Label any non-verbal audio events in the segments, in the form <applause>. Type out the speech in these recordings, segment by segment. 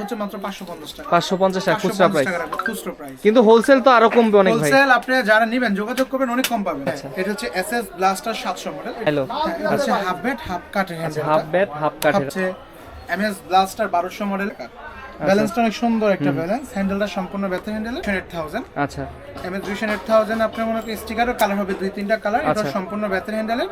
হচ্ছে মাত্র 550 টাকা। 550 টাকা খুচরা প্রাইস খুচরা প্রাইস কিন্তু হোলসেল তো আরও কমবে অনেক ভাই। হোলসেল আপনি যারা নেবেন যোগাযোগ করবেন অনেক কম পাবেন। এটা হচ্ছে এসএস ব্লাস্টার 700 মডেল হ্যালো হচ্ছে half bed half handle half bat half কাঠের হচ্ছে এমএস ব্লাস্টার 1200 মডেল ব্যালেন্সটা অনেক সুন্দর একটা ব্যালেন্স। হ্যান্ডেলটা সম্পূর্ণ বেতে হ্যান্ডেল 8000 আচ্ছা। এমএস ভিশন 8000 আপনার মনে করেন স্টিকারও কালার হবে দুই তিনটা কালার এটা আচ্ছা। সম্পূর্ণ হ্যান্ডেলের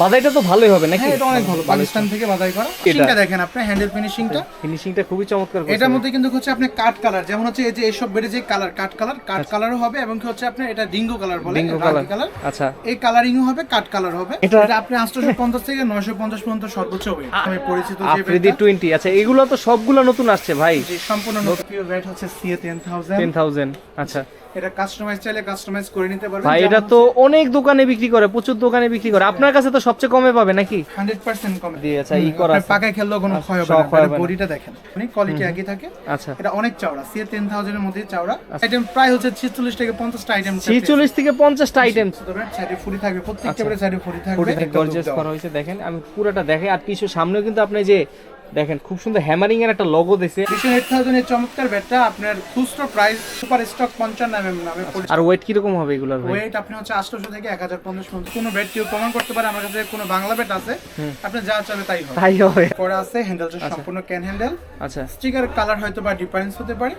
বাদাইটা তো ভালোই হবে নাকি? হ্যাঁ এটা অনেক ভালো। পাকিস্তান থেকে বাদাই করা। ফিনিশিংটা দেখেন আপনি হ্যান্ডেল ফিনিশিংটা ফিনিশিংটা খুবই চমৎকার এটার মধ্যে কিন্তু হচ্ছে আপনি কাট কালার যেমন হচ্ছে এই যে এইসব বেড়ে যে কালার কাট কালার কাট আচ্ছা। কালারও হবে এবং কি হচ্ছে আপনি এটা ডিঙ্গো কালার বলে ডিঙ্গো কালার কালার আচ্ছা। এই কালারিংও হবে কাট কালার হবে। এটা- এটা আপনি 850 থেকে 950 পর্যন্ত সর্বোচ্চ weight আমি পরিচিত যে আফ্রিদি আচ্ছা এগুলো তো সবগুলো নতুন আসছে ভাই সম্পূর্ণ নতুন রেট হচ্ছে সিএ 10000 টেন থাউজেন্ড আচ্ছা। এটা কাস্টমাইজ চাইলে কাস্টমাইজ করে নিতে পারবেন। ভাই এটা তো অনেক দোকানে বিক্রি করে প্রচুর দোকানে বিক্রি করে। আপনার কাছে তো সবচেয়ে কমে পাবে নাকি? 100% কম। দিয়ে আচ্ছা ই করা আছে। পাকায় খেললেও কোনো ক্ষয় হবে না। ক্ষয় বডিটা দেখেন। অনেক কোয়ালিটি একই থাকে। আচ্ছা। এটা অনেক চওড়া। সিএ 10000 এর মধ্যে চওড়া। আইটেম প্রায় হচ্ছে 46 থেকে 50 টা আইটেম ছিচল্লিশ থেকে পঞ্চাশটা আইটেম সাইডে ফুরি থাকবে। প্রত্যেকটা সাইডে ফুরি থাকবে। গর্জিয়াস করা হয়েছে দেখেন। আমি পুরোটা দেখে আর কিছু সামনেও কিন্তু আপনি যে দেখেন খুব সুন্দর হ্যামারিং এর একটা লোগো দিছে। দেওয়া। Vision 8000 এর চমৎকার ব্যাটটা আপনার খুচরো প্রাইস সুপার স্টক 55 এমএম নামে আর ওয়েট কীরকম হবে এগুলোর ভাই? ওয়েট আপনি হচ্ছে 800 থেকে 1050 পর্যন্ত। কোনো ব্যাট কেউ প্রমাণ করতে পারে আমার কাছে কোনো বাংলা ব্যাট আছে। আপনি যা চাবে তাই হবে। তাই হবে। পরে আছে হ্যান্ডেলটা সম্পূর্ণ ক্যান হ্যান্ডেল আচ্ছা। স্টিকার কালার হয়তো বা ডিফারেন্স হতে পারে।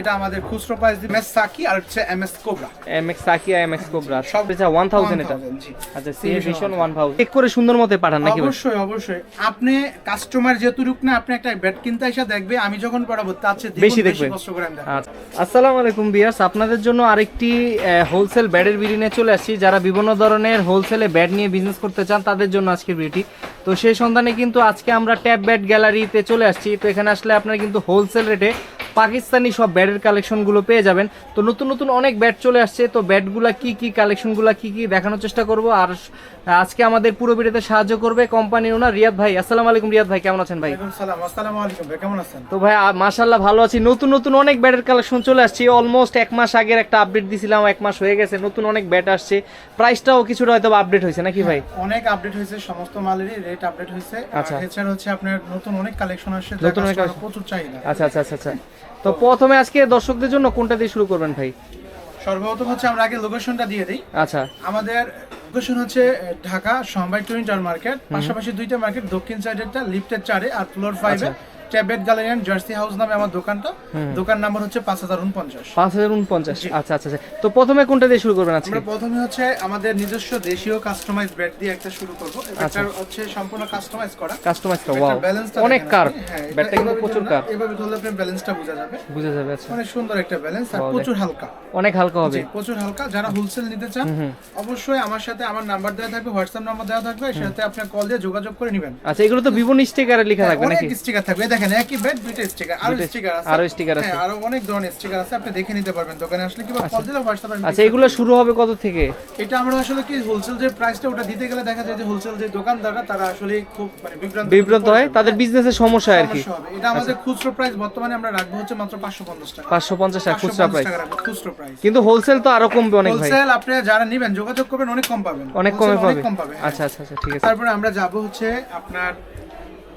এটা আমাদের খুচরো প্রাইস দিবে। এমএস সাকি আর হচ্ছে এমএস কোবরা এম এক্স সাকিয়া এম এক্স কোবরা সব সব এটা ওয়ান থাউজেন্ড এটা। আচ্ছা C vision one thousand check করে সুন্দর মতো পাঠান নাকি অবশ্যই অবশ্যই। আপনি কাস্টমার যেহেতু রুক না আপনি একটা ব্যাট কিনতে এসে দেখবে আমি যখন পড়াবো তার চেয়ে বেশি দেখবে। আচ্ছা। আসসালামু আলাইকুম বিয়ার্স আপনাদের জন্য আরেকটি হোলসেল ব্যাডের বিডি নিয়ে চলে আসছি। যারা বিভিন্ন ধরনের হোলসেলে ব্যাড নিয়ে বিজনেস করতে চান তাদের জন্য আজকের ভিডিওটি তো সেই সন্ধানে কিন্তু আজকে আমরা ট্যাব ব্যাট গ্যালারিতে চলে আসছি। তো এখানে আসলে আপনার কিন্তু হোলসেল রেটে পাকিস্তানি সব ব্যাটের কালেকশনগুলো পেয়ে যাবেন। তো নতুন নতুন অনেক ব্যাট চলে আসছে। তো ব্যাটগুলা কি কি কালেকশনগুলো কি কি দেখানোর চেষ্টা করব? আর আজকে আমাদের পুরো ভিডিওতে সাহায্য করবে কোম্পানির ওনার রিয়াদ ভাই। আসসালামু আলাইকুম রিয়াদ ভাই কেমন আছেন ভাই? আসসালামু আলাইকুম ভাই কেমন আছেন? তো ভাই মাশাল্লাহ ভালো আছি। নতুন নতুন অনেক ব্যাটের কালেকশন চলে আসছে। অলমোস্ট এক মাস আগের একটা আপডেট দিছিলাম এক মাস হয়ে গেছে। নতুন অনেক ব্যাট আসছে। প্রাইসটাও কিছুটা হয়তো আপডেট হয়েছে নাকি ভাই? অনেক আপডেট হয়েছে সমস্ত মালেরই রেট আপডেট হয়েছে। আচ্ছা। এছাড়া হচ্ছে আপনার নতুন অনেক কালেকশন আসছে নতুন নতুন অনেক প্রচুর চাহিদা। আচ্ছা আচ্ছা আচ্ছা আচ্ছা। তো প্রথমে আজকে দর্শকদের জন্য কোনটা দিয়ে শুরু করবেন ভাই? সর্বপ্রথম হচ্ছে আমরা আগে লোকেশনটা দিয়ে দিই। আচ্ছা। আমাদের লোকেশন হচ্ছে ঢাকা সমবায় টুইন্টার মার্কেট। পাশাপাশি দুইটা মার্কেট দক্ষিণ সাইডেরটা লিফটের চারে আর ফ্লোর ফাইভে আচ্ছা। Tablet gallery and jersey house নামে আমার দোকানটা। দোকান নাম্বার হচ্ছে পাঁচ হাজার উনপঞ্চাশ। পাঁচ হাজার উনপঞ্চাশ। আচ্ছা আচ্ছা আচ্ছা। তো প্রথমে কোনটা দিয়ে শুরু করবেন আজকে? আমরা প্রথমে হচ্ছে আমাদের নিজস্ব দেশীয় কাস্টমাইজ ব্যাট দিয়ে একটা শুরু করব। আচ্ছা। এটা হচ্ছে সম্পূর্ণ কাস্টমাইজ করা। কাস্টমাইজ কা ওয়াও অনেক কার হ্যাঁ, ব্যাটটা কিন্তু প্রচুর কার এভাবে ধরলে আপনি ব্যালেন্সটা বোঝা যাবে। বুঝা যাবে আচ্ছা। অনেক সুন্দর একটা ব্যালেন্স আর প্রচুর হালকা। অনেক হালকা হবে। প্রচুর হালকা। যারা হোলসেল নিতে চান অবশ্যই আমার সাথে আমার নাম্বার দেওয়া থাকবে হোয়াটসঅ্যাপ নাম্বার দেওয়া থাকবে। সাথে আপনি কল দিয়ে যোগাযোগ করে নেবেন। আচ্ছা এগুলো তো বিভিন্ন স্টিকারে লেখা থাকবে অনেক নাকি? স্টিকার থাকবে। দেখেন একই বেড দুইটা স্টিকার আরও স্টিকার আছে। আরও আছে। হ্যাঁ, আরও অনেক ধরনের স্টিকার আছে আপনি দেখে নিতে পারবেন। দোকানে আসলে কল দিলে হোয়াটসঅ্যাপে আচ্ছা এগুলো শুরু হবে কত থেকে? এটা আমরা আসলে কি হোলসেল যে প্রাইসটা ওটা দিতে গেলে দেখা যায় যে হোলসেল যে দোকানদাররা তারা আসলে খুব মানে বিভ্রান্ত বিভ্রান্ত হয় তাদের বিজনেসের সমস্যা আর কি। এটা আমাদের খুচরো প্রাইস বর্তমানে আমরা রাখব হচ্ছে মাত্র 550 টাকা। পাঁচশো পঞ্চাশ টাকা খুচরা 550 প্রাইস খুচরো প্রাইস কিন্তু হোলসেল তো আরও কমবে অনেক ভাই। হোলসেল আপনি যারা নেবেন যোগাযোগ করবেন অনেক কম পাবেন। অনেক কমে Wholesale পাবে। কম পাবে হ্যাঁ। আচ্ছা আচ্ছা আচ্ছা ঠিক আছে। তারপরে আমরা যাব হচ্ছে আপনার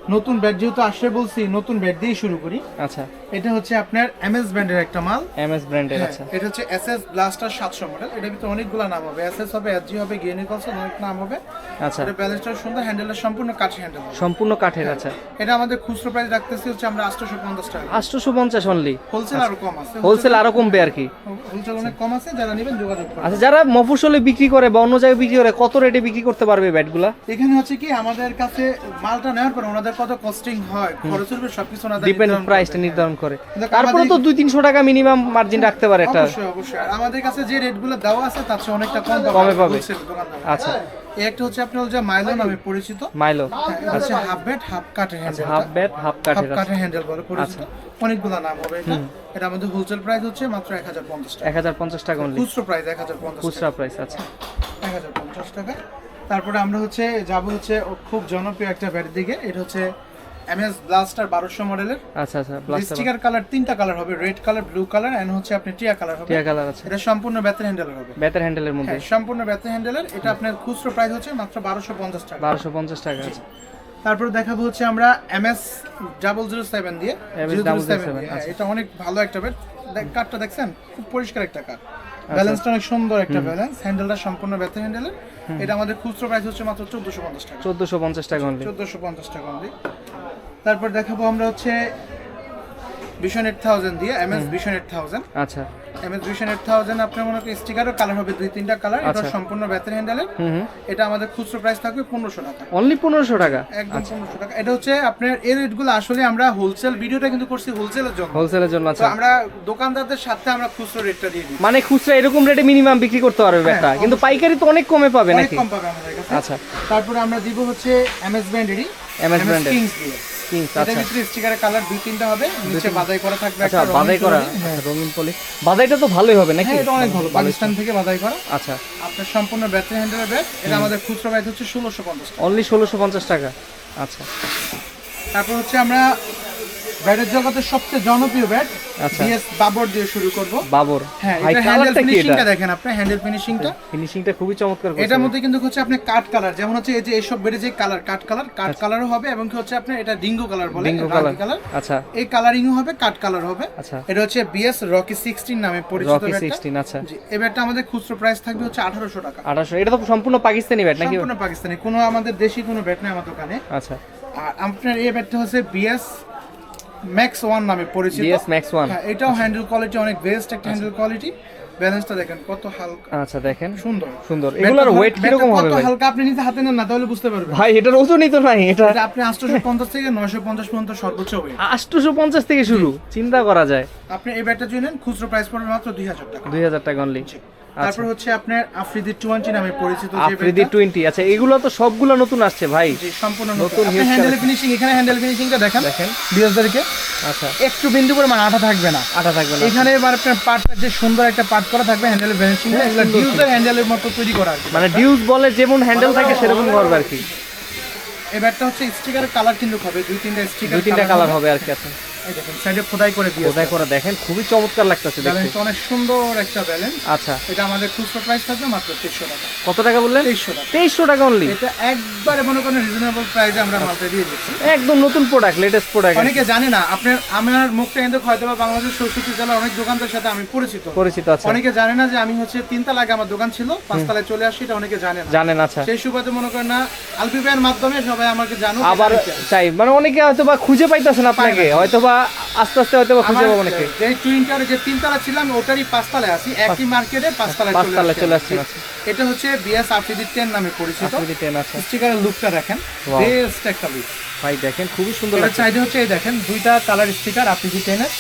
নতুন ব্যাট যেহেতু আসছে বলছি নতুন ব্যাট দিয়ে শুরু করি। আচ্ছা। এটা হচ্ছে আপনার এমএস ব্র্যান্ডের একটা মাল। এমএস ব্র্যান্ডের হ্যাঁ, আচ্ছা। এটা হচ্ছে এসএস ব্লাস্টার 700 মডেল এটা ভিতরে অনেকগুলো নাম হবে। এসএস হবে এসজি হবে গিয়েনিকলস অনেক নাম হবে। আচ্ছা। এটা ব্যালেন্সটা সুন্দর হ্যান্ডেলটা সম্পূর্ণ কাঠ হ্যান্ডেল সম্পূর্ণ কাঠের আচ্ছা। এটা আমাদের খুচরো প্রাইস রাখতেছি হচ্ছে আমরা 850 টাকা। আটশোশো পঞ্চাশ অনলি হোলসেল আরও কম আছে। হোলসেল আরও কমবে আর কি। হোলসেল অনেক কম আছে। যারা নেবেন যোগাযোগ করুন। আচ্ছা যারা মফুসলে বিক্রি করে বা অন্য জায়গায় বিক্রি করে কত রেটে বিক্রি করতে পারবে ব্যাটগুলা এখানে হচ্ছে কি আমাদের কাছে মালটা নেওয়ার পর ওনাদের কত কস্টিং হয় খরচের উপর সবকিছু ওনাদের ডিপেন্ড প্রাইসটা নির্ধারণ করে। তারপরে তো আমাদের- দুই তিনশো টাকা মিনিমাম মার্জিন রাখতে পারে একটা অবশ্যই অবশ্যই। আর আমাদের কাছে যে রেটগুলো দেওয়া আছে তার চেয়ে অনেকটা কম কমে পাবে। আচ্ছা। একটা হচ্ছে আপনার যে মাইলো নামে পরিচিত। মাইলো হ্যাঁ, এটা হচ্ছে হাফ বেড হাফ কাঠের হ্যান্ডেল হাফ ব্যাট হাফ কাঠের আচ্ছা। কাঠের হ্যান্ডেল বলে পরিচিত। অনেকগুলো নাম হবে এটা। এটা আমাদের হোলসেল প্রাইস হচ্ছে মাত্র এক হাজার পঞ্চাশ টাকা। এক হাজার পঞ্চাশ টাকা অনলি খুচরো প্রাইস এক হাজার পঞ্চাশ খুচরা প্রাইস আচ্ছা। এক হাজার পঞ্চাশ টাকা। তারপরে আমরা হচ্ছে যাব হচ্ছে খুব জনপ্রিয় একটা ব্যাটের দিকে। এটা হচ্ছে এমএস ব্লাস্টার বারোশো মডেলের। আচ্ছা আচ্ছা স্টিকার কালার তিনটা কালার হবে red colour blue colour and হচ্ছে আপনি টিয়া কালার হবে। টিয়া কালার আছে। এটা সম্পূর্ণ বেতের হ্যান্ডেল হবে। ব্যাটের হ্যান্ডেলের মধ্যে। হ্যাঁ সম্পূর্ণ বেতের হ্যান্ডেলের এটা আপনার খুচরো প্রাইস হচ্ছে মাত্র বারোশো পঞ্চাশ টাকা। বারোশো পঞ্চাশ টাকা আছে। তারপর দেখাবো হচ্ছে আমরা এমএস ডাবল জিরো সেভেন দিয়ে। MS জিরো জিরো 007 হ্যাঁ, আচ্ছা। এটা অনেক ভালো একটা বেড কাঠটা দেখছেন? খুব পরিষ্কার একটা কাঠ ব্যালেন্সটা অনেক সুন্দর একটা ব্যালেন্স। হ্যান্ডেলটা সম্পূর্ণ ব্যথা হ্যান্ডেলের এটা আমাদের খুচরো প্রাইস হচ্ছে মাত্র চোদ্দশো পঞ্চাশ টাকা। চোদ্দশো পঞ্চাশ টাকা অনলি চোদ্দশো পঞ্চাশ টাকা। তারপর দেখাবো আমরা হচ্ছে ভিশন এইট থাউজেন্ড দিয়ে এমএস ভিশন এইট থাউজেন্ড আচ্ছা। এমএস ভিশন এইট থাউজেন্ড আপনার মনে করেন স্টিকারও কালার হবে দুই তিনটা কালার এটা আচ্ছা। সম্পূর্ণ ব্যাটারি হ্যান্ডেলের এটা আমাদের খুচরো প্রাইস থাকবে পনেরোশো টাকা। অনলি পনেরোশো টাকা? একদম পনেরোশো টাকা। এটা হচ্ছে আপনার এই রেটগুলো আসলে আমরা হোলসেল ভিডিওটা কিন্তু করছি হোলসেলের জন্য। হোলসেলের জন্য আচ্ছা। আমরা দোকানদারদের সাথে আমরা খুচরো রেটটা দিয়ে দিই মানে খুচরা এরকম রেটে মিনিমাম বিক্রি করতে পারবে হ্যাঁ, কিন্তু পাইকারি তো অনেক কমে পাবে অনেক নাকি? কম পাবে আমাদের কাছে। আচ্ছা। তারপরে আমরা দিব হচ্ছে এমএস ব্র্যান্ডেরই। কিংস দিয়ে। ভিতরে স্টিকারের কালার দুই তিনটা হবে নিচে বাদাই করা থাকবে আচ্ছা বাদাই করা আচ্ছা, রঙিন পলি। বাদাইটা তো ভালোই হবে নাকি? হ্যাঁ, এটা অনেক ভালো পাকিস্তান থেকে বাদাই করা। আচ্ছা। আপনার সম্পূর্ণ ব্যাটারি হ্যান্ডেলের ব্যাগ এটা আমাদের খুচরো প্রাইস হচ্ছে ষোলোশো পঞ্চাশ টাকা। অনলি ষোলোশো পঞ্চাশ টাকা। আচ্ছা। তারপর হচ্ছে আমরা ব্যাটের জগতের সবচেয়ে জনপ্রিয় ব্যাট। বিএস বাবর দিয়ে শুরু করব। বাবর। হ্যাঁ এটা হ্যান্ডেল কালারটা কি এটা? ফিনিশিংটা দেখেন আপনি হ্যান্ডেল ফিনিশিংটা ফিনিশিংটা খুবই চমৎকার এটার মধ্যে কিন্তু হচ্ছে আপনি কাট কালার যেমন হচ্ছে এই যে এইসব বেড়ে যে কালার কাট কালার কাট আচ্ছা। কালারও হবে এবং হচ্ছে আপনার এটা ডিঙ্গো কালার বলে বিঙ্গো কালার কালার আচ্ছা। এই কালারিংও হবে কাট কালার হবে। আচ্ছা। এটা হচ্ছে বিএস রকি সিক্সটিন নামে পরিচিত রকি আচ্ছা। এই ব্যাটটা আমাদের খুচরো প্রাইস থাকবে হচ্ছে আঠারোশো টাকা। আঠাশো এটা তো সম্পূর্ণ পাকিস্তানি ব্যাট নাকি? সম্পূর্ণ পাকিস্তানি কোনো আমাদের দেশি কোনো ব্যাট নেই আমার দোকানে। আচ্ছা। আর আপনার এই ব্যাটটা হচ্ছে বিএস ম্যাক্স ওয়ান নামে পরিচিত। বিএস ম্যাক্স ওয়ান হ্যাঁ এটাও হ্যান্ডেল কোয়ালিটি অনেক বেস্ট একটা হ্যান্ডেল কোয়ালিটি ব্যালেন্সটা দেখেন কত হালকা। আচ্ছা দেখেন। সুন্দর। সুন্দর। এগুলোর ওয়েট কীরকম হবে কত হালকা আপনি নিতে হাতে নেন না তাহলে বুঝতে পারবেন। ভাই এটার ওজনই তো নাই এটা এটা আপনি আটশোশো পঞ্চাশ থেকে নয়শো পঞ্চাশ পর্যন্ত সর্বোচ্চ আটশোশো পঞ্চাশ থেকে শুরু চিন্তা করা যায়। আপনি এই ব্যাটটা যদি নেন খুচরো প্রাইস পড়বে মাত্র দুই হাজার টাকা। দুই হাজার টাকা অনলি তারপর হচ্ছে আপনার আফ্রিদি টোয়েন্টি নামে পরিচিত যে আফ্রিদি ব্যাটটা টোয়েন্টি আচ্ছা এগুলো তো সবগুলো নতুন আসছে ভাই। জি সম্পূর্ণ নতুন। হ্যান্ডেল ফিনিশিং এখানে হ্যান্ডেল ফিনিশিংটা দেখেন দেখেন। আচ্ছা। একটু বিন্দু করে মানে আঠা থাকবে না। আটা থাকবে না। এখানে এবার আপনার পার্টটা যে সুন্দর একটা পার্ট করা থাকবে হ্যান্ডেলের ফিনিশিং এগুলো ডিউজার হ্যান্ডেলের মতো তৈরি করা মানে ডিউজ বলে যেমন হ্যান্ডেল থাকে সেরকম করবে আর কি। এই হচ্ছে স্টিকারের কালার কিন্তু হবে দুই তিনটা স্টিকার দুই তিনটা কালার হবে আর কি আচ্ছা। এই দেখেন সাইডে খোদাই করে দিয়ে কোথায় করে দেখেন খুবই চমৎকার লাগতেছে দেখতে। অনেক সুন্দর একটা ব্যালেন্স আচ্ছা। এটা আমাদের খুচরো প্রাইস থাকবে মাত্র তেইশশো টাকা। কত টাকা বললেন? তেইশশো টাকা। তেইশশো টাকা অনলি এটা একবারে মনে করেন রিজনেবল প্রাইসে আমরা মালটা দিয়ে দিচ্ছি একদম নতুন প্রোডাক্ট লেটেস্ট প্রোডাক্ট অনেকে জানে না আপনার আমার মুখটা কিন্তু হয়তো বাংলাদেশের চৌষট্টি জেলার অনেক দোকানদার সাথে আমি পরিচিত। পরিচিত আছে অনেকে জানে না যে আমি হচ্ছে তিনতলা আগে আমার দোকান ছিল পাঁচতলায় চলে আসি এটা অনেকে জানে না। জানেন আচ্ছা। সেই সুবাদে মনে করেন না আলপি মাধ্যমে সবাই আমাকে জানো আবার চাই। মানে অনেকে হয়তো বা খুঁজে পাইতেছেন আপনাকে হয়তো বা আস্তে আস্তে হয়তো খুঁজে পাবো অনেকে। যে টাওয়ারে যে তিনতলা ছিলাম ওটারই পাঁচতলায় আছি। একই মার্কেটে পাঁচতলায় পাঁচতলায় চলে আসছি। এটা হচ্ছে বিএস আফ্রিদি টেন নামে পরিচিত। আফ্রিদি টেন আছে স্টিকারের লুকটা দেখেন। বেস্ট একটা লুক ভাই দেখেন খুবই সুন্দর এটা সাইডে হচ্ছে এই দেখেন দুইটা কালার স্টিকার আফ্রিদি টেনের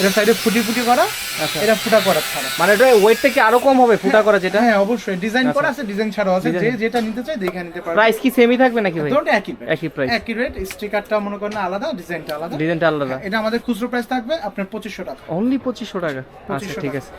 এটা সাইডে ফুটি ফুটি করা আচ্ছা। এটা ফুটা করা ছাড়া। মানে এটা ওয়েটটা কি আরও কম হবে ফুটা করা যেটা? হ্যাঁ অবশ্যই। ডিজাইন করা আচ্ছা। আছে ডিজাইন ছাড়াও আছে। যে যেটা নিতে চাই দেখে নিতে পারবে। প্রাইস কি সেমই থাকবে নাকি ভাই? দুটো একই। একই প্রাইস একই রেট স্টিকারটা মনে করেন আলাদা ডিজাইনটা আলাদা। ডিজাইনটা আলাদা। এটা আমাদের খুচরো প্রাইস থাকবে আপনার পঁচিশশো টাকা। অনলি পঁচিশশো টাকা। আচ্ছা ঠিক আছে।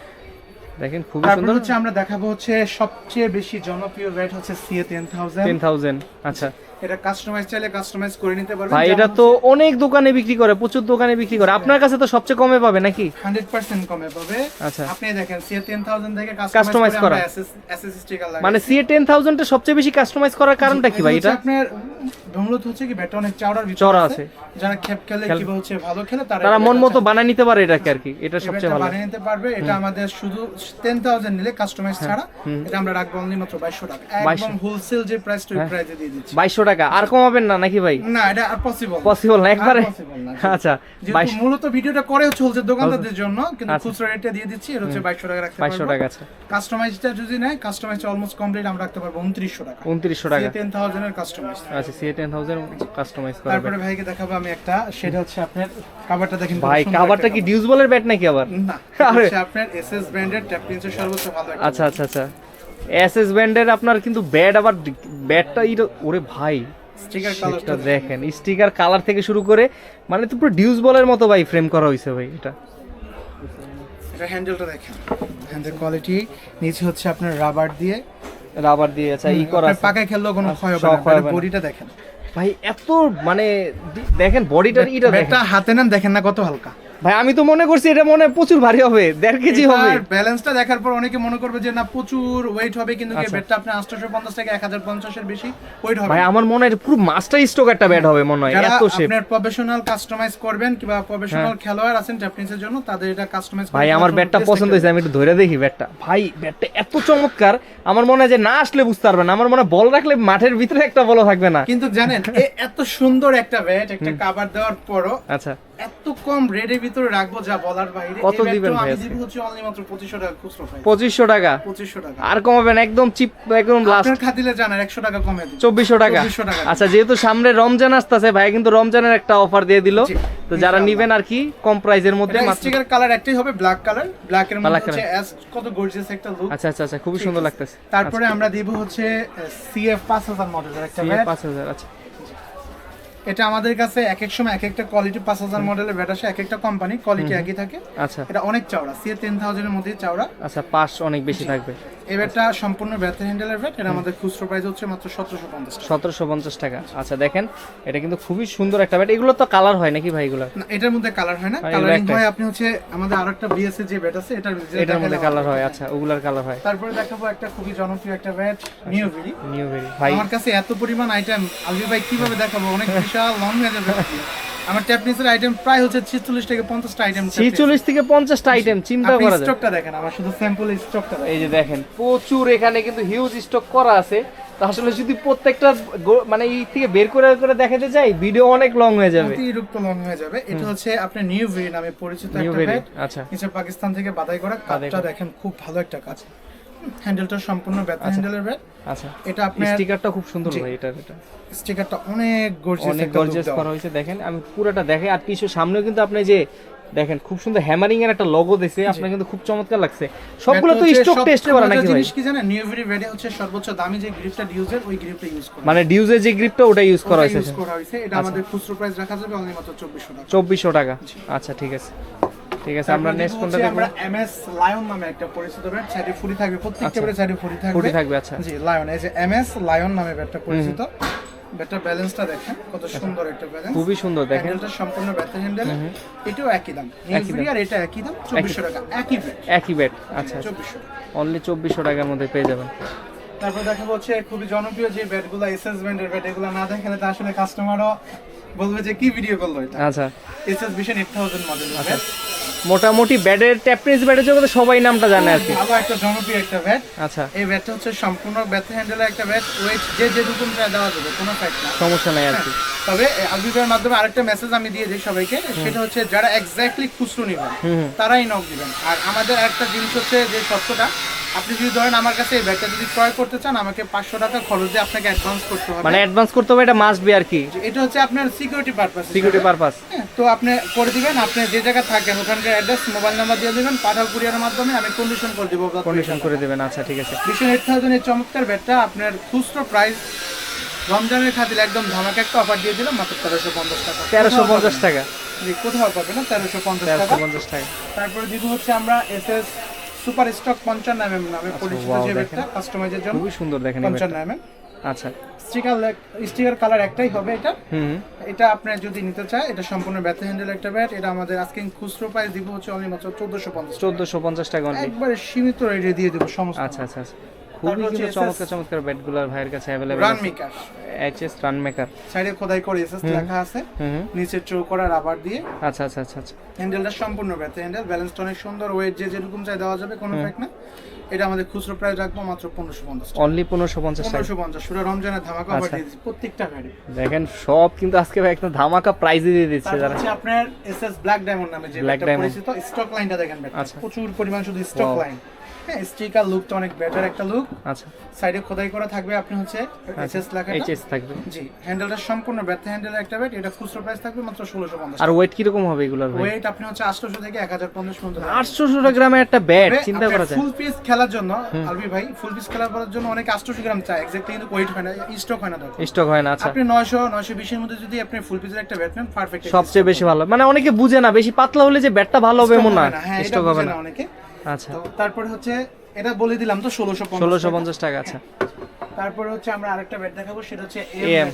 দেখেন খুবই সুন্দর। হচ্ছে আমরা দেখাবো হচ্ছে সবচেয়ে বেশি জনপ্রিয় রেট হচ্ছে CA ten thousand ten thousand আচ্ছা। এটা কাস্টমাইজ চাইলে কাস্টমাইজ করে নিতে পারবেন। ভাই এটা তো অনেক দোকানে বিক্রি করে প্রচুর দোকানে বিক্রি করে। আপনার কাছে তো সবচেয়ে কমে পাবে নাকি? হান্ড্রেড পার্সেন্ট কমে পাবে। আচ্ছা। আপনি দেখেন সিএ টেন থাউজেন্ড থেকে কাস্টমাইজ করা। এসএস স্টিকার লাগে মানে সিএ টেন থাউজেন্ডটা সবচেয়ে বেশি কাস্টমাইজ করার কারণটা কি ভাই এটা আপনার হচ্ছে কি ব্যাটটা অনেক চওড়ার ভিতরে চওড়া আছে। যারা খেপ খেলে হচ্ছে ভালো খেলে তারা তারা মন মতো বানায় নিতে পারে এটাকে আর কি। এটা সবচেয়ে ভালো। বানিয়ে নিতে পারবে। এটা আমাদের শুধু টেন থাউজেন্ড নিলে কাস্টমাইজ ছাড়া এটা আমরা রাখব অনলি মাত্র বাইশশো টাকা। একদম হোলসেল যে প্রাইস হ্যাঁ। প্রাইসে দিয়ে দিচ্ছি। বাইশশো টাকা? আর কমাবেন না নাকি ভাই? না এটা আর পসিবল পসিবল না একবারে? আচ্ছা বাইশ মূলত ভিডিওটা করে হচ্ছে হোলসেল দোকানদারদের জন্য কিন্তু আচ্ছা। খুচরা রেটটা দিয়ে দিচ্ছি এটা হচ্ছে বাইশশো টাকা রাখতে পারব। টাকা আছে। কাস্টমাইজটা যদি নেয় কাস্টমাইজটা অলমোস্ট কমপ্লিট আমরা রাখতে পারব উনত্রিশশো টাকা। উনত্রিশশো টাকা। টেন থাউজেন্ডের কাস্টমাইজ আচ্ছা সিএ টেন থাউজেন্ড কাস্টমাইজ করা তারপরে ভাইকে দেখাবো আমি একটা সেটা হচ্ছে আপনার কাভারটা দেখেন ভাই কাভারটা কি ডিউজ বলের ব্যাট নাকি আবার? না আরে। আপনার এসএস ব্র্যান্ডের ট্যাপ সর্বোচ্চ ভালো আচ্ছা আচ্ছা আচ্ছা। এসএস ব্যান্ডের আপনার কিন্তু ব্যাট আবার ব্যাটটা ওরে ভাই স্টিকার দেখেন স্টিকার কালার থেকে শুরু করে মানে তো পুরো ডিউজ বলের মতো ভাই ফ্রেম করা হয়েছে ভাই এটা। এটা হ্যান্ডেলটা দেখেন হ্যান্ডেল কোয়ালিটি নিচে হচ্ছে আপনার রাবার দিয়ে। রাবার দিয়ে আচ্ছা ই করা। পাকায় খেললেও কোনো ক্ষয় হবে না ক্ষয় বডিটা দেখেন। ভাই এত মানে দেখেন বডিটার ইটা দেখেন। হাতে নেন দেখেন না কত হালকা। ভাই আমি তো মনে করছি এটা মনে প্রচুর ভারী হবে। দেড় কেজি হবে। ব্যালেন্সটা দেখার পর অনেকে মনে করবে যে না প্রচুর ওয়েট হবে কিন্তু এই আচ্ছা। ব্যাটটা আপনি 850 থেকে 1050 এর বেশি ওয়েট হবে। ভাই আমার মনে হয় পুরো মাস্টার স্টক একটা ব্যাট হবে মনে হয় এত শেপ আপনার প্রফেশনাল কাস্টমাইজ করবেন কিংবা প্রফেশনাল খেলোয়াড় আছেন জাপানিজের জন্য তাদের এটা কাস্টমাইজ হ্যাঁ। ভাই আমার ব্যাটটা পছন্দ হয়েছে আমি একটু ধরে দেখি ব্যাটটা ভাই ব্যাটটা এত চমৎকার আমার মনে হয় যে না আসলে বুঝতে পারবে না আমার মনে হয় বল রাখলে মাঠের ভিতরে একটা বল থাকবে না। কিন্তু জানেন এত সুন্দর একটা ব্যাট একটা কভার দেওয়ার পরও আচ্ছা। এত কম রেডের ভিতরে রাখব যা বলার বাইরে। কত দিবেন ভাই আমি দিব হচ্ছে অনলি মাত্র 2500 টাকা খুচরো প্রাইস পঁচিশশো টাকা? 2500 টাকা। আর কমাবেন একদম চিপ একদম লাস্ট আপনার খাতিলে জানার 100 টাকা কমে দিই চব্বিশশো টাকা? 2400 টাকা। আচ্ছা যেহেতু সামনে রমজান আসতেছে ভাই কিন্তু রমজানের একটা অফার দিয়ে দিল। তো যারা। নিবেন আর কি কম প্রাইজের মধ্যে স্টিকার কালার একটাই হবে ব্ল্যাক কালার ব্ল্যাক এর মধ্যে হচ্ছে এস কত গর্জিয়াস একটা লুক আচ্ছা আচ্ছা আচ্ছা খুবই সুন্দর লাগতেছে। তারপরে আমরা দিব হচ্ছে সিএফ 5000 মডেলের একটা পাঁচ হাজার আচ্ছা। এটা আমাদের কাছে এক এক সময় এক একটা কোয়ালিটি 5000 মডেলের ব্যাট আসে এক একটা কোম্পানি কোয়ালিটি একই থাকে। আচ্ছা। এটা অনেক চওড়া সিএ 10000 এর মধ্যে চওড়া। আচ্ছা পাশ অনেক বেশি থাকবে। এই ব্যাটটা সম্পূর্ণ ব্যাথ হ্যান্ডেলের ব্যাট এটা আমাদের খুচরো প্রাইস হচ্ছে মাত্র 1750 টাকা। সতেরোশো পঞ্চাশ টাকা। আচ্ছা দেখেন এটা কিন্তু খুবই সুন্দর একটা ব্যাট এগুলো তো কালার হয় নাকি ভাই এগুলো না এটার মধ্যে কালার হয় না। হ্যাঁ, কালারিং হয় আপনি হচ্ছে আমাদের আরেকটা বিএসএ যে ব্যাট আছে এটার এটার মধ্যে কালার হয় আচ্ছা ওগুলার কালার হয়। তারপরে দেখাবো একটা খুবই জনপ্রিয় একটা ব্যাট নিওভিরি নিউ ভেরি ভাই। আমার কাছে এত পরিমাণ আইটেম আলবি ভাই কীভাবে দেখাবো? অনেক বিশাল লং হয়ে যাবে। আমার ট্যাপনিসের আইটেম প্রায় হচ্ছে 46 থেকে 50টা আইটেম ছিচল্লিশ থেকে পঞ্চাশটা আইটেম চিন্তা করা যায়। স্টকটা দেখেন আমার শুধু স্যাম্পল স্টকটা এই যে দেখেন প্রচুর এখানে কিন্তু হিউজ স্টক করা আছে। তো আসলে যদি প্রত্যেকটা মানে এই থেকে বের করে করে দেখাতে যাই ভিডিও অনেক লং হয়ে যাবে। অতিরিক্ত লং হয়ে যাবে। এটা হচ্ছে আপনার নিউ ভেরি নামে পরিচিত একটা আচ্ছা। নিচে পাকিস্তান থেকে বাদাই করা। কাজটা দেখেন খুব ভালো একটা কাজ। হ্যান্ডেলটা সম্পূর্ণ ব্যথা হ্যান্ডেলের ব্যাট আচ্ছা। এটা আপনার স্টিকারটা খুব সুন্দর ভাই এটার এটা। স্টিকারটা অনেক গর্জিয়াস অনেক গর্জিয়াস করা হয়েছে দেখেন। আমি পুরোটা দেখে আর কিছু সামনেও কিন্তু আপনি যে দেখেন খুব সুন্দর হ্যামারিং এর একটা লোগো দিছে। আপনার কিন্তু খুব চমৎকার লাগছে। সবগুলো তো স্টক টেস্ট করা নাকি জিনিস কি জানেন? নিউ ভেরি ব্যাটে হচ্ছে সর্বোচ্চ দামি যে গ্রিপটা ডিউজের ওই গ্রিপটা ইউজ করা মানে ডিউজের যে গ্রিপটা ওটা ইউজ করা হয়েছে। ইউজ করা হয়েছে। এটা আমাদের খুচরো প্রাইস রাখা যাবে অনলি মাত্র 2400 টাকা। চব্বিশশো টাকা। আচ্ছা ঠিক আছে। ঠিক আছে আমরা নেক্সট কোনটা দেখব? আমরা এমএস লায়ন নামে একটা পরিচিত ব্যাট সাইডে ফুরি থাকবে প্রত্যেকটা আচ্ছা। সাইডে ফুরি থাকবে। ফুটি থাকবে আচ্ছা। জি লায়ন এই যে এমএস লায়ন নামে ব্যাটটা পরিচিত। ব্যাটটার ব্যালেন্সটা দেখেন কত সুন্দর একটা ব্যালেন্স খুবই সুন্দর দেখেন। হ্যান্ডেলটা সম্পূর্ণ ব্যাটারি হ্যান্ডেল এটাও একই দাম। একই আর এটা একই দাম 2400 টাকা। একই ব্যাট একই ব্যাট আচ্ছা 2400 অনলি চব্বিশশো টাকার মধ্যে পেয়ে যাবেন। তারপর দেখাবো হচ্ছে খুবই জনপ্রিয় যে ব্যাটগুলো এসএস ব্র্যান্ডের ব্যাট এগুলো না দেখালে তো আসলে কাস্টমারও বলবে যে কি ভিডিও করল এটা? আচ্ছা। এসএস ভিশন 8000 মডেল ব্যাট মোটামুটি ব্যাডের ট্যাপ্রিজ ব্যাডের জগতে সবাই নামটা জানে আর কি। আরও একটা জনপ্রিয় একটা ব্যাট। আচ্ছা। এই ব্যাটটা হচ্ছে সম্পূর্ণ ব্যাট হ্যান্ডেলের একটা ব্যাট ওয়েট যে যে রকম দেওয়া যাবে কোনো ফ্যাক্ট না। সমস্যা নাই আর কি। তবে আলবিবের মাধ্যমে আরেকটা মেসেজ আমি দিয়ে দিই সবাইকে সেটা হচ্ছে যারা এক্স্যাক্টলি খুচরো নেবেন। তারাই নক দিবেন। আর আমাদের একটা জিনিস হচ্ছে যে সত্যটা আপনি যদি ধরেন আমার কাছে এই ব্যাগটা যদি ক্রয় করতে চান আমাকে পাঁচশো টাকা খরচ দিয়ে আপনাকে অ্যাডভান্স করতে হবে। মানে অ্যাডভান্স করতে হবে এটা মাস্ট বি আর কি। এটা হচ্ছে আপনার সিকিউরিটি পারপাস সিকিউরিটি পারপাস তো আপনি করে দিবেন আপনি যে জায়গায় থাকেন ওখানকার অ্যাড্রেস মোবাইল নাম্বার দিয়ে দিবেন পাঠাও কুরিয়ারের মাধ্যমে আমি কন্ডিশন করে দেবো। কন্ডিশন করে দেবেন আচ্ছা ঠিক আছে। ভীষণ এইট থাউজেন্ড এই চমৎকার ব্যাটটা আপনার খুচরো প্রাইস রমজানের খাতির একদম ধামাকা একটা অফার দিয়ে দিলাম মাত্র তেরোশো পঞ্চাশ টাকা। তেরোশো পঞ্চাশ টাকা। কোথাও পাবে না তেরোশো পঞ্চাশ টাকা। পঞ্চাশ টাকা। তারপরে দিব হচ্ছে আমরা S S super stock 55 MM নামে পরিচিত wow, যে ব্যাগটা কাস্টমাইজের জন্য খুবই সুন্দর দেখেন 55 এমএম আচ্ছা। স্টিকার স্টিকার কালার একটাই হবে এটা। হুম। এটা আপনি যদি নিতে চায় এটা সম্পূর্ণ ব্যাথ হ্যান্ডেল একটা ব্যাট এটা আমাদের আজকে খুচরো প্রাইস দিব হচ্ছে অনলি মাত্র চোদ্দশো পঞ্চাশ চোদ্দোশো পঞ্চাশ টাকা অনলি একবারে সীমিত রেটে দিয়ে দেব সমস্ত। আচ্ছা আচ্ছা আচ্ছা। খুবই কিন্তু চমৎকার চমৎকার ব্যাটগুলো ভাইয়ের কাছে available run maker H S run maker সাইডে খোদাই করে এসএস লেখা আছে। নিচে চৌ করা রাবার দিয়ে। আচ্ছা আচ্ছা আচ্ছা আচ্ছা। হ্যান্ডেলটা সম্পূর্ণ ব্যাথ হ্যান্ডেল ব্যালেন্সটা অনেক সুন্দর ওয়েট যে যেরকম চাই দেওয়া যাবে কোনো ফ্যাক্ট না। এটা আমাদের খুচরো প্রাইস রাখব মাত্র পনেরোশো পঞ্চাশ অনলি পনেরোশো পঞ্চাশ পনেরোশো পঞ্চাশ পুরো রমজানের ধামাকা অফার আচ্ছা। দিয়ে দিচ্ছি প্রত্যেকটা গাড়ি। দেখেন সব কিন্তু আজকে ভাই একটা ধামাকা প্রাইজে দিয়ে দিচ্ছে যারা। হচ্ছে আপনার এসএস ব্ল্যাক ডায়মন্ড নামে যে Diamond। পরিচিত স্টক লাইনটা দেখেন। আচ্ছা। প্রচুর পরিমাণ শুধু স্টক লাইন হ্যাঁ স্টিকার লুকটা অনেক বেটার একটা লুক আচ্ছা। সাইডে খোদাই করা থাকবে আপনি হচ্ছে এসএস লেখাটা। এইচ এস থাকবে। জি হ্যান্ডেলটা সম্পূর্ণ ব্যথা হ্যান্ডেলের একটা ব্যাট এটা খুচরো প্রাইস থাকবে মাত্র ষোলোশো পঞ্চাশ আর ওয়েট কীরকম হবে এগুলোর ভাই ওয়েট আপনি হচ্ছে আটশোশো থেকে পর্যন্ত আটশোশো গ্রামের একটা ব্যাট চিন্তা করা যায়। ফুল পিস খেলার জন্য আলবি ভাই ফুল পিস খেলার করার জন্য অনেক আটশোশো গ্রাম চাই এক্স্যাক্টলি কিন্তু ওয়েট হয় না স্টক হয় না স্টক হয় না আচ্ছা। আপনি নয়শো নয়শো বিশের মধ্যে যদি আপনি ফুল পিসের একটা ব্যাট নেন পারফেক্ট সবচেয়ে বেশি ভালো। মানে অনেকে বুঝে না বেশি পাতলা হলে যে ব্যাটটা ভালো হবে এমন না। হ্যাঁ স্টক হবে না। না অনেকে। আচ্ছা। তারপরে হচ্ছে এটা বলে দিলাম তো ষোলোশো ষোলোশো পঞ্চাশ টাকা আচ্ছা। তারপরে হচ্ছে আমরা আরেকটা ব্যাট দেখাবো সেটা হচ্ছে এম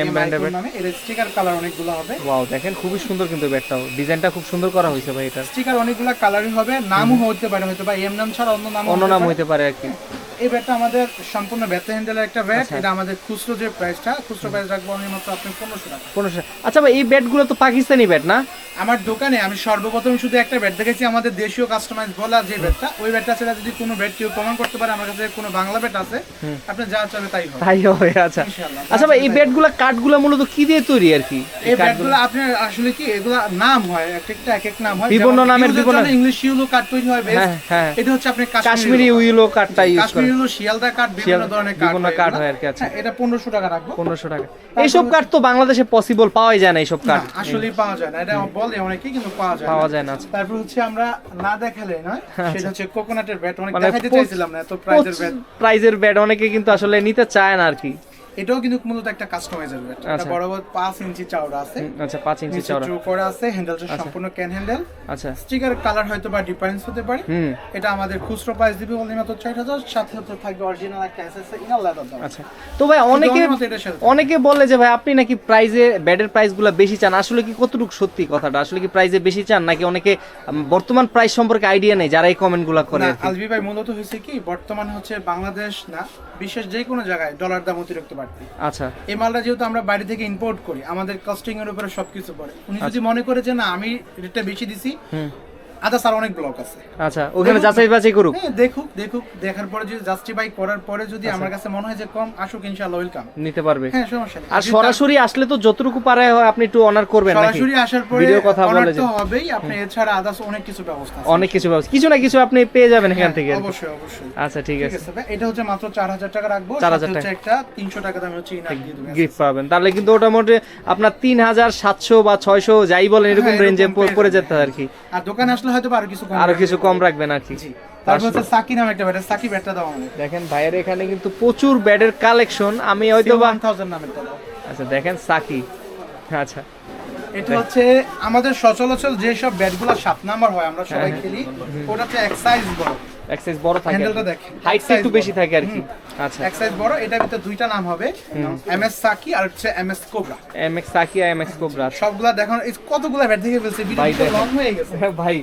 এম এর bat। নামে এর স্টিকার কালার অনেকগুলো হবে। ওয়াও দেখেন খুবই সুন্দর কিন্তু ব্যাটটাও। ডিজাইনটা খুব সুন্দর করা হয়েছে ভাই এটা। স্টিকার অনেকগুলো কালারই হবে নামও হতে পারে হয়তো বা এম নাম ছাড়া অন্য নাম অন্য নাম হতে পারে আর কি। এই ব্যাটটা আমাদের সম্পূর্ণ ব্যাটে হ্যান্ডেলের একটা ব্যাট। আচ্ছা। এটা আমাদের খুচরো যে প্রাইসটা খুচরো প্রাইস রাখব আমি মাত্র আপনি পনেরোশো টাকা। পনেরোশো। আচ্ছা ভাই এই ব্যাটগুলো তো পাকিস্তানি ব্যাট না? আমার দোকানে আমি সর্বপ্রথম শুধু একটা ব্যাট দেখেছি আমাদের দেশীয় কাস্টমাইজ বলা যে ব্যাটটা ওই ব্যাটটা ছাড়া যদি কোনো ব্যাট কেউ প্রমাণ করতে পারে আমার কাছে কোনো বাংলা ব্যাট আছে আপনি যা চাবে তাই হবে। তাই হবে আচ্ছা। আচ্ছা ভাই এই ব্যাটগুলো কাঠগুলো মূলত কি দিয়ে তৈরি আর কি? এই ব্যাটগুলো আপনার আসলে কি এগুলা নাম হয় এক একটা এক এক নাম হয়। বিভিন্ন নামের বিভিন্ন- ইংলিশ ইউলো কাঠ তৈরি হয় হ্যাঁ, হ্যাঁ। এটা হচ্ছে আপনি কাশ্মীরি উইলো কাঠটা ইউজ করে। কাশ্মীরি শিয়ালদা কাঠ বিভিন্ন ধরনের কাঠ বিভিন্ন কাঠ হয় আর কি, আচ্ছা। হ্যাঁ, এটা পনেরোশো টাকা রাখব। পনেরোশো টাকা। এইসব কাঠ তো বাংলাদেশে পসিবল পাওয়াই যায় না এইসব কাঠ। আসলেই পাওয়া যায় না। এটা বলে অনেকেই কিন্তু পাওয়া যায় না। পাওয়া যায় না আচ্ছা। তারপর হচ্ছে আমরা না দেখালে নয় সেটা হচ্ছে কোকোনাটের ব্যাট অনেক মানে দেখাইতে চাইছিলাম না এত প্রাইজের ব্যাট প্রাইজের ব্যাট অনেকে কিন্তু আসলে নিতে চায় না আর কি। এটাও কিন্তু মূলত একটা কাস্টমাইজার ব্যাট এটা আচ্ছা। বরাবর পাঁচ ইঞ্চি চওড়া আছে। আচ্ছা পাঁচ ইঞ্চি নিচে চওড়া। ট্রু করা আছে হ্যান্ডেলটা সম্পূর্ণ ক্যান হ্যান্ডেল আচ্ছা। স্টিকার কালার হয়তো বা ডিফারেন্স হতে পারে। এটা আমাদের খুচরো প্রাইস দিবে অনলি মাত্র চার হাজার সাথে হতে থাকবে অরিজিনাল একটা এসএস ইনার লেদার দাম আচ্ছা। তো ভাই অনেকে অনেকে সাথে বলে যে ভাই আপনি নাকি প্রাইজে ব্যাডের প্রাইসগুলো বেশি চান। আসলে কি কতটুকু সত্যি কথাটা? আসলে কি প্রাইজে বেশি চান? নাকি অনেকে বর্তমান প্রাইস সম্পর্কে আইডিয়া নেই যারা এই কমেন্টগুলো করে আলবি ভাই মূলত হয়েছে কি বর্তমান হচ্ছে বাংলাদেশ না বিশ্বের যে কোনো জায়গায় ডলার দাম অতিরিক্ত আচ্ছা। এই মালটা যেহেতু আমরা বাইরে থেকে ইম্পোর্ট করি আমাদের কস্টিং এর উপরে সবকিছু পড়ে। উনি যদি মনে করে যে না আমি রেটটা বেশি দিছি আদার্স আর অনেক আছে। আচ্ছা ওখানে যাচাই বাছাই করুক। হ্যাঁ দেখুক দেখুক দেখার পরে যদি জাস্টিফাই করার পরে যদি আচ্ছা। আমার কাছে মনে হয় যে কম আসুক ইনশাআল্লাহ ওয়েলকাম নিতে পারবে। হ্যাঁ সমস্যা নেই। আর সরাসরি আসলে তো যতটুকু পারে হয় আপনি একটু অনার করবেন নাকি? সরাসরি আসার পরে ভিডিও কথা বলে তো হবেই আপনি এছাড়া আদার্স অনেক কিছু ব্যবস্থা আছে। অনেক কিছু ব্যবস্থা। কিছু না কিছু আপনি পেয়ে যাবেন এখান হ্যাঁ, থেকে অবশ্যই অবশ্যই। আচ্ছা ঠিক আছে। এটা হচ্ছে মাত্র চার হাজার টাকা রাখব 4,000 সাথে হচ্ছে একটা তিনশো টাকা দামে হচ্ছে ইনার দিয়ে দেবে গিফট পাবেন। তাহলে কিন্তু ওটা মোটে আপনার তিন হাজার সাতশো বা ছয়শো যাই বলেন এরকম হ্যাঁ, রেঞ্জে পড়ে যেতে হয় আর কি। আর দোকানে আসলে হয়তো আরও কিছু কম আরও কিছু কম রাখবে নাকি? তারপর হচ্ছে সাকি নামে একটা ব্যাটার সাকি ব্যাটটা দাও আমাদের দেখেন ভাইয়ের এখানে কিন্তু প্রচুর ব্যাডের কালেকশন আমি হয়তো বা ওয়ান থাউজেন্ড নামের দাও আচ্ছা দেখেন সাকি আচ্ছা। এটা হচ্ছে আমাদের সচলাচল যেসব ব্যাটগুলো সাত নাম্বার হয় আমরা সবাই হ্যাঁ, খেলি ওটা হচ্ছে এক সাইজ বড়। এক size বড় থাকে হ্যান্ডেলটা দেখেন হাইটটা একটু বেশি থাকে আর কি। আচ্ছা। এক সাইজ বড় এটার ভিতরে দুইটা নাম হবে সাকি আর হচ্ছে কোবরা সাকি আর কোবরা সবগুলা দেখুন এই কতগুলা ব্যাট দেখে ফেলছে ভিডিও লং হয়ে গেছে। <laughs> ভাই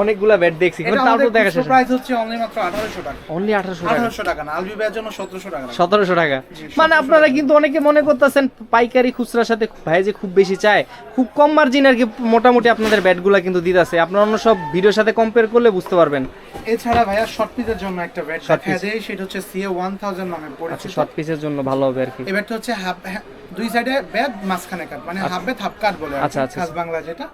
অনেকগুলা ব্যাট দেখছি কিন্তু তাও তো আমাদের দেখা শেষ প্রাইস হচ্ছে অনলি মাত্র 1800 টাকা। অনলি আঠারোশো টাকা। 1800 টাকা না আলবি ব্যাটের জন্য 1700 টাকা রাখব। সতেরোশো টাকা। মানে আপনারা কিন্তু অনেকে মনে করতেছেন পাইকারি খুচরার সাথে ভাই যে খুব বেশি চায় খুব কম মার্জিন আর কি মোটামুটি আপনাদের ব্যাটগুলা কিন্তু দিতেছে। আপনার অন্য সব ভিডিওর সাথে কম্পেয়ার করলে বুঝতে পারবেন। এছাড়া ভাইয়া শর্ট পিসের জন্য একটা ব্যাট দেখা। দেয় সেটা হচ্ছে সিএ 1000 নামে পরিচিত শর্ট পিসের জন্য ভালো হবে আর কি। এই ব্যাটটা হচ্ছে হাফ দুই সাইডে ব্যাট মাঝখানে কাট মানে হাফ ব্যাট হাফ কাট বলে আচ্ছা, আচ্ছা, বাংলা যেটা।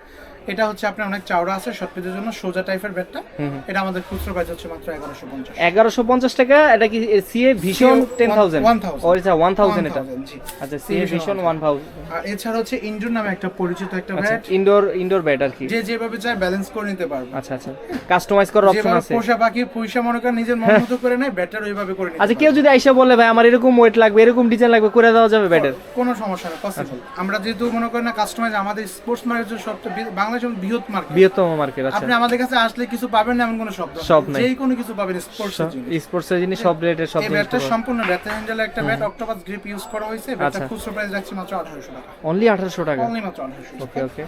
এটা হচ্ছে আপনার অনেক চওড়া আছে শর্ট জন্য সোজা টাইপের ব্যাটটা এটা আমাদের খুচরো প্রাইস হচ্ছে মাত্র 1150 এগারোশো পঞ্চাশ টাকা এটা কি CA vision CA ten thousand 1000 ও আচ্ছা ওয়ান থাউজেন্ড এটা? 1000 জি। আচ্ছা সিএ ভিশন ওয়ান থাউজেন্ড আর এছাড়া হচ্ছে ইনডোর নামে একটা পরিচিত একটা আচ্ছা ব্যাট ইনডোর ইনডোর ব্যাট আর কি? যে যেভাবে চায় ব্যালেন্স করে নিতে পারবে। আচ্ছা আচ্ছা। কাস্টমাইজ করার অপশন আছে। পোষা পাখি পয়সা মনে করেন নিজের মন মতো করে নেয় ব্যাটার ওইভাবে করে নিতে আচ্ছা কেউ যদি আইসা বলে ভাই আমার এরকম ওয়েট লাগবে এরকম ডিজাইন লাগবে করে দেওয়া যাবে ব্যাটের কোনো সমস্যা নেই পসিবল আমরা যেহেতু মনে করেন না কাস্টমাইজ আমাদের স্পোর্টস মার্কেট সবচেয়ে বি- বাংলাদেশের বৃহৎ মার্কেট বৃহত্তম মার্কেট আচ্ছা। আপনি আমাদের কাছে আসলে কিছু পাবেন না এমন কোনো শব্দ সব নাই। যেই কোনো কিছু পাবেন স্পোর্টস স্পোর্টস জিনিস। সব রেটের সব জিনিস এটা সম্পূর্ণ ব্যাটা হ্যান্ডেল একটা ব্যাট অক্টোপাস গ্রিপ ইউজ করা হয়েছে। ব্যাটা আচ্ছা। খুচরো প্রাইস রাখছি মাত্র 1800 টাকা। অনলি আঠারোশো টাকা? অনলি মাত্র 1800 ওকে ওকে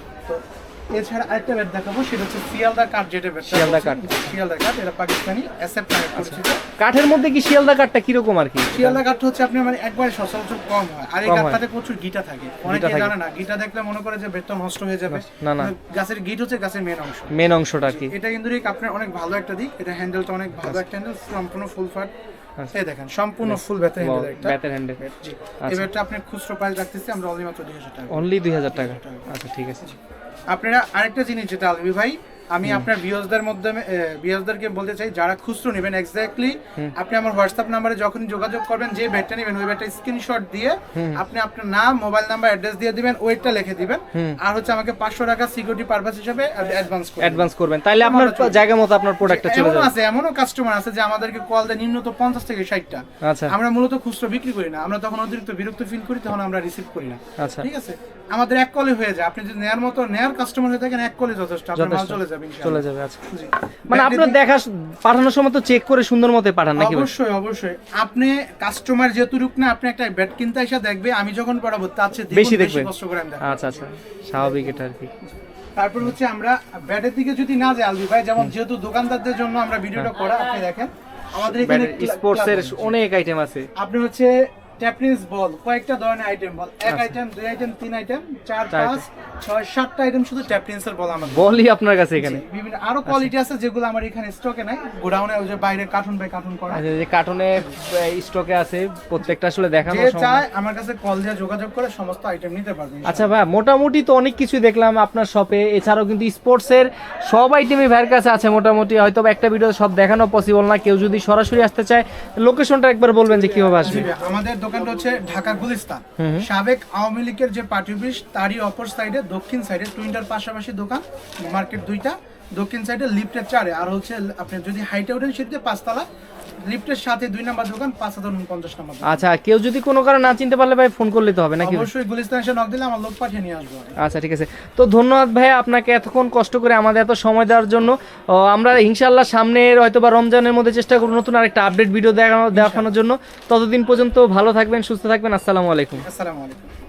এছাড়া আরেকটা ব্যাট দেখাবো সেটা হচ্ছে শিয়ালদা কাঠ যেটা ব্যাট শিয়ালদা কাঠ। শিয়ালদা কাঠ এটা পাকিস্তানি পরিচিত। কাঠের মধ্যে কি শিয়ালদা কাঠটা কীরকম আর কি? শিয়ালদা কাঠটা হচ্ছে আপনি মানে একবারে সচরাচর কম হয় আর এই কাঠটাতে প্রচুর গিটা থাকে। অনেকে জানে না গিটা দেখলে মনে করে যে বেতন নষ্ট হয়ে যাবে। না, না। গাছের গিট হচ্ছে গাছের মেন অংশ। মেন অংশটা আর কি? এটা কিন্তু আপনার অনেক ভালো একটা দিক। এটা হ্যান্ডেলটা অনেক ভালো একটা হ্যান্ডেল সম্পূর্ণ ফুল ফাট আচ্ছা। এই দেখেন সম্পূর্ণ ফুল হ্যান্ডেল একটা। ব্যাটের হ্যান্ডেল জি। আচ্ছা। ব্যাটটা আপনি খুচরো প্রাইস রাখতেছি আমরা অনলি মাত্র 2000 টাকা। অনলি দুই হাজার টাকা। আচ্ছা ঠিক আছে। আপনারা আরেকটা জিনিস যেটা আলবি ভাই আমি আপনার ভিউয়ার্সদের মাধ্যমে ভিউয়ার্সদেরকে বলতে চাই যারা খুচরো নেবেন এক্স্যাক্টলি আপনি আমার হোয়াটসঅ্যাপ নাম্বারে যখন যোগাযোগ করবেন যে ব্যাটটা নেবেন ওই ব্যাটটা স্ক্রিনশট দিয়ে আপনি আপনার নাম মোবাইল নাম্বার অ্যাড্রেস দিয়ে দিবেন ওইটা লিখে দিবেন। আর হচ্ছে আমাকে পাঁচশো টাকা সিকিউরিটি পারপাস হিসেবে অ্যাডভান্স করবেন। অ্যাডভান্স করবেন। তাহলে আপনার জায়গা মতো আপনার প্রোডাক্টটা চলে এমন যাবে। আছে এমনও কাস্টমার আছে যে আমাদেরকে কল দেয় নিম্নত পঞ্চাশ থেকে ষাটটা। আচ্ছা। আমরা মূলত খুচরো বিক্রি করি না। আমরা তখন অতিরিক্ত বিরক্ত ফিল করি তখন আমরা রিসিভ করি না। আচ্ছা। ঠিক আছে? আমাদের এক কলে হয়ে যায়। আপনি যদি নেয়ার মতো নেয়ার কাস্টমার হয়ে থাকেন এক কলে যথেষ্ট। আপনার মাল চলে যাবে। যাবে চলে যাবে আচ্ছা। মানে আপনার দেখা পাঠানোর সময় তো চেক করে সুন্দর মতো পাঠান নাকি অবশ্যই অবশ্যই। আপনি কাস্টমার যেহেতু রুক না আপনি একটা ব্যাট কিনতে এসে দেখবে আমি যখন পড়াবো তার চেয়ে বেশি দেখাবো। আচ্ছা আচ্ছা। স্বাভাবিক এটা আর কি। তারপর হচ্ছে আমরা ব্যাটের দিকে যদি না যাই আলবি ভাই যেমন যেহেতু দোকানদারদের জন্য আমরা ভিডিওটা করা আপনি দেখেন আমাদের এখানে স্পোর্টস এর অনেক আইটেম আছে। আপনি হচ্ছে ট্যাপনিস বল কয়েকটা ধরনের আইটেম বল। এক আচ্ছা। আইটেম দুই আইটেম তিন আইটেম চার পাঁচ ছয় সাতটা আইটেম শুধু ট্যাপনিসের বল আমাদের। বলই আপনার কাছে এখানে। বিভিন্ন আরও কোয়ালিটি আছে যেগুলো আমার এখানে স্টকে নাই। গোডাউনে ওই যে বাইরে কার্টুন বাই কার্টুন করা। আচ্ছা যে কার্টুনে স্টকে আছে প্রত্যেকটা আসলে দেখানো যে সম্ভব। চায় আমার কাছে কল দিয়ে যোগাযোগ করে সমস্ত আইটেম নিতে পারবে আচ্ছা ভাই মোটামুটি তো অনেক কিছু দেখলাম আপনার শপে এছাড়াও কিন্তু স্পোর্টস এর সব আইটেমই ভাইয়ের কাছে আছে মোটামুটি। হয়তো একটা ভিডিও সব দেখানো পসিবল না। কেউ যদি সরাসরি আসতে চায় লোকেশনটা একবার বলবেন যে কীভাবে আসবে। আমাদের দোকানটা হচ্ছে ঢাকা গুলিস্তান। সাবেক আওয়ামী লীগের যে পার্টি অফিস তারই অপর সাইডে দক্ষিণ সাইডে টুইন্টার পাশাপাশি দোকান মার্কেট দুইটা দক্ষিণ সাইডে লিফটের চারে। আর হচ্ছে আপনি যদি হাইটে ওঠেন সেটিতে পাঁচতলা লিফটের সাথে দুই নাম্বার দোকান পাঁচ হাজার উনপঞ্চাশ নাম্বার আচ্ছা কেউ যদি কোনো কারণে না চিনতে পারলে ভাই ফোন করলে তো হবে নাকি? অবশ্যই গুলিস্তান এসে নক দিলে আমার লোক পাঠিয়ে নিয়ে আসব। আচ্ছা ঠিক আছে। তো ধন্যবাদ ভাই আপনাকে এতক্ষণ কষ্ট করে আমাদের এত সময় দেওয়ার জন্য। আমরা ইনশাল্লাহ সামনের হয়তো বা রমজানের মধ্যে চেষ্টা করব নতুন আরেকটা আপডেট ভিডিও দেখানো দেখানোর জন্য। ততদিন পর্যন্ত ভালো থাকবেন সুস্থ থাকবেন। আসসালামু আলাইকুম। আসসালামু আলাইকুম।